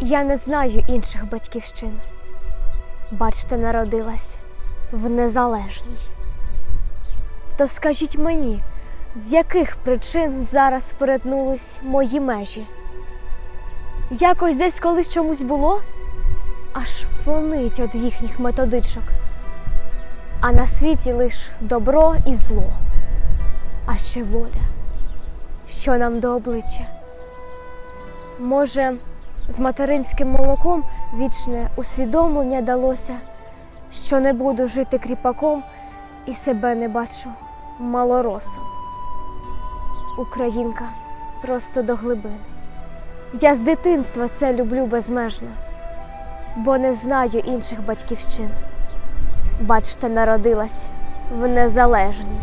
Я не знаю інших батьківщин. Бачте, народилась в незалежній. То скажіть мені, з яких причин зараз перетнулись мої межі? Якось десь колись чомусь було, аж фонить від їхніх методичок. А на світі лиш добро і зло, а ще воля, що нам до обличчя. Може, з материнським молоком вічне усвідомлення далося, що не буду жити кріпаком і себе не бачу малоросом. Українка просто до глибини. Я з дитинства це люблю безмежно, бо не знаю інших батьківщин. Бачте, народилась в незалежній.